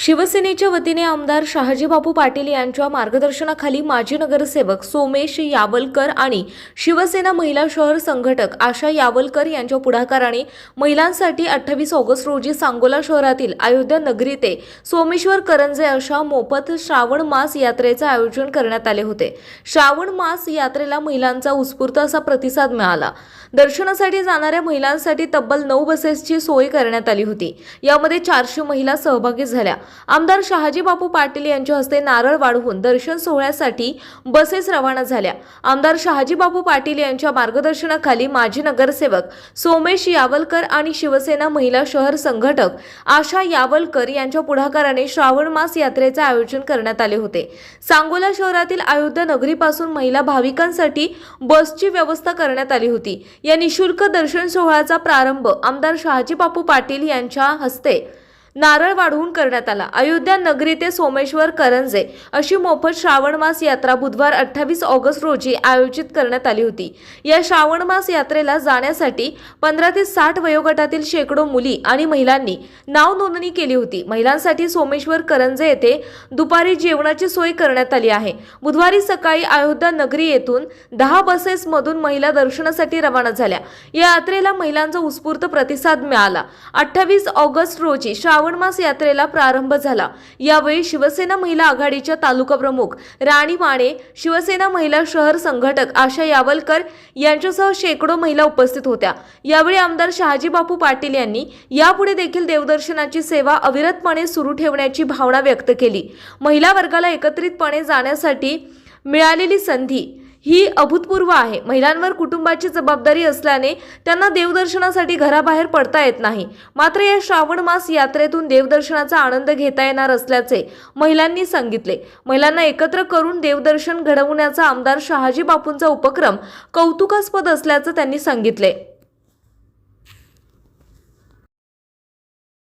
शिवसेनेच्या वतीने आमदार शहाजीबापू पाटील यांच्या मार्गदर्शनाखाली माजी नगरसेवक सोमेश यावलकर आणि शिवसेना महिला शहर संघटक आशा यावलकर यांच्या पुढाकाराने महिलांसाठी अठ्ठावीस ऑगस्ट रोजी सांगोला शहरातील अयोध्या नगरी ते सोमेश्वर करंजे अशा मोफत श्रावण मास यात्रेचे आयोजन करण्यात आले होते. श्रावण मास यात्रेला महिलांचा उत्स्फूर्त असा प्रतिसाद मिळाला. दर्शनासाठी जाणाऱ्या महिलांसाठी तब्बल नऊ बसेसची सोय करण्यात आली होती. यामध्ये चारशे महिला सहभागी झाल्या. आमदार शहाजी बापू पाटील यांच्या हस्ते नारळ वाढवून दर्शन सोहळ्यासाठी बसेस रवाना झाल्या. आमदार शहाजी बापू पाटील यांच्या मार्गदर्शनाखाली माजी नगरसेवक सोमेश यावलकर आणि शिवसेना महिला शहर संघटक आशा यावलकर यांच्या पुढाकाराने श्रावण मास यात्रेचे आयोजन करण्यात आले होते. सांगोला शहरातील अयोध्या नगरीपासून महिला भाविकांसाठी बसची व्यवस्था करण्यात आली होती. या निशुल्क दर्शन सोहळ्याचा प्रारंभ आमदार शहाजी बापू पाटील यांच्या हस्ते नारळ वाढवून करण्यात आला. अयोध्या नगरी ते सोमेश्वर करंजे अशी मोफत श्रावण मास यात्रा बुधवार अठ्ठावीस ऑगस्ट रोजी आयोजित करण्यात आली होती. या श्रावण मास यात्रेला जाण्यासाठी पंधरा ते साठ वयोगटातील शेकडो मुली आणि महिलांनी नाव नोंदणी केली होती. महिलांसाठी सोमेश्वर करंजे येथे दुपारी जेवणाची सोय करण्यात आली आहे. बुधवारी सकाळी अयोध्या नगरी येथून दहा बसेसमधून महिला दर्शनासाठी रवाना झाल्या. या यात्रेला महिलांचा उत्स्फूर्त प्रतिसाद मिळाला. अठ्ठावीस ऑगस्ट रोजी श्रावण मास यात्रेला प्रारंभ झाला. यावेळी शिवसेना महिला आघाडीच्या तालुका प्रमुख राणी माने शिवसेना महिला शहर संघटक आशा यावलकर यांच्यासह शेकडो महिला उपस्थित होत्या. यावेळी आमदार शहाजी बापू पाटील यांनी यापुढे देखील देवदर्शनाची सेवा अविरतपणे सुरू ठेवण्याची भावना व्यक्त केली. महिला वर्गाला एकत्रितपणे जाण्यासाठी मिळालेली संधी ही अभूतपूर्व आहे. महिलांवर कुटुंबाची जबाबदारी असल्याने त्यांना देवदर्शनासाठी घराबाहेर पडता येत नाही. मात्र या श्रावण मास यात्रेतून देवदर्शनाचा आनंद घेता येणार असल्याचे महिलांनी सांगितले. महिलांना एकत्र करून देवदर्शन घडवण्याचा आमदार शहाजी बापूंचा उपक्रम कौतुकास्पद असल्याचं त्यांनी सांगितले.